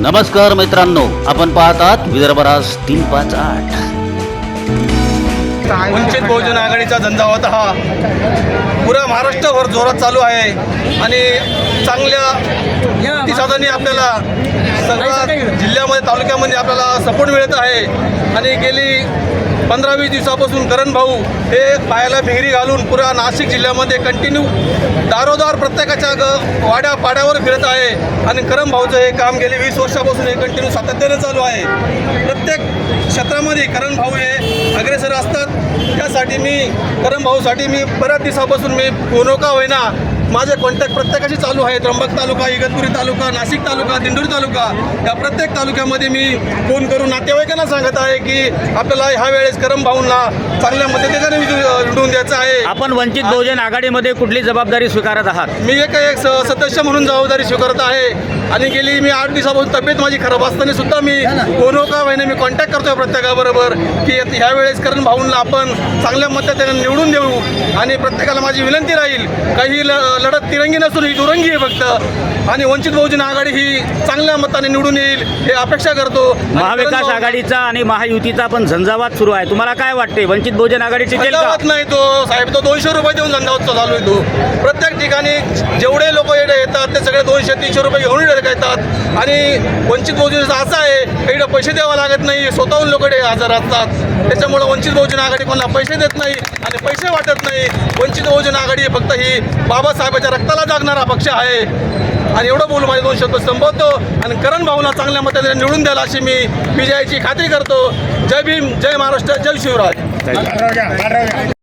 नमस्कार मित्रांनो आपण पाहतात विदर्भराज तीन पाच आठ. वंचित बहुजन आघाडीचा झंझावात हा. पुऱ्या महाराष्ट्रभर जोरात चालू आहे आणि चांगल्या प्रतिसादाने आपल्याला सगळ्या जिल्ह्यामध्ये तालुक्यामध्ये आपल्याला सपोर्ट मिळत आहे. आणि गेली पंधरा वीस दिवसापासून करण भाऊ हे पायाला भिंगरी घालून पुरा नाशिक जिल्ह्यामध्ये कंटिन्यू दारोदार प्रत्येकाच्या ग वाड्या पाड्यावर फिरत आहे. आणि करण भाऊचं हे काम गेले वीस वर्षापासून हे कंटिन्यू सातत्याने चालू आहे. प्रत्येक क्षेत्रामध्ये करण भाऊ हे अग्रेसर असतात. त्यासाठी मी करण भाऊसाठी मी बऱ्याच दिवसापासून मी कोनोका होईना. माझे कॉन्टॅक्ट प्रत्येकाशी चालू आहे त्र्यंबक तालुका इगतपुरी तालुका नाशिक तालुका दिंडोरी तालुका. या प्रत्येक तालुक्यामध्ये मी फोन करून नातेवाईकांना सांगत आहे की आपल्याला ह्या वेळेस करम भाऊंना चांगल्या मदतीने निवडून द्यायचं आहे. आपण वंचित बहुजन आघाडीमध्ये कुठली जबाबदारी स्वीकारत आहात? मी एक एक स- सदस्य म्हणून जबाबदारी स्वीकारत आहे. आणि गेली मी आठ दिवसापासून तब्येत माझी खराब असताना सुद्धा मी कोणो का महिने मी कॉन्टॅक्ट करतोय प्रत्येकाबरोबर की ह्या वेळेस करण भाऊंना आपण चांगल्या मदतीने निवडून देऊ. आणि प्रत्येकाला माझी विनंती राहील काही ल लढत तिरंगी नसून ही दुरंगी आहे फक्त. आणि वंचित बहुजन आघाडी ही चांगल्या मताने निवडून येईल हे अपेक्षा करतो. महाविकास आघाडीचा आणि महायुतीचा पण झंझावात सुरू आहे. तुम्हाला काय वाटते वंचित बहुजन आघाडी टिकेल का नाही तो. साहेब तो दोनशे रुपये देऊन धंदावत चालू आहे तो. प्रत्येक ठिकाणी जेवढे लोक येतात ते सगळे दोनशे तीनशे रुपये घेऊन येतात. आणि वंचित बहुजन असं आहे इकडे पैसे द्यावं लागत नाही. स्वतःहून लोक हजर असतात. त्याच्यामुळं वंचित बहुजन आघाडी कोणाला पैसे देत नाही. आणि पैसे वाटत नाही. वंचित बहुजन आघाडी फक्त ही बाबासाहेबाच्या रक्ताला जागणारा पक्ष आहे. आणि एवढं बोलून माझे दोन शब्द संपवतो. आणि करण भाऊला चांगल्या मताने निवडून द्याल अशी मी विजयाची खात्री करतो. जय भीम जय महाराष्ट्र जय शिवराज.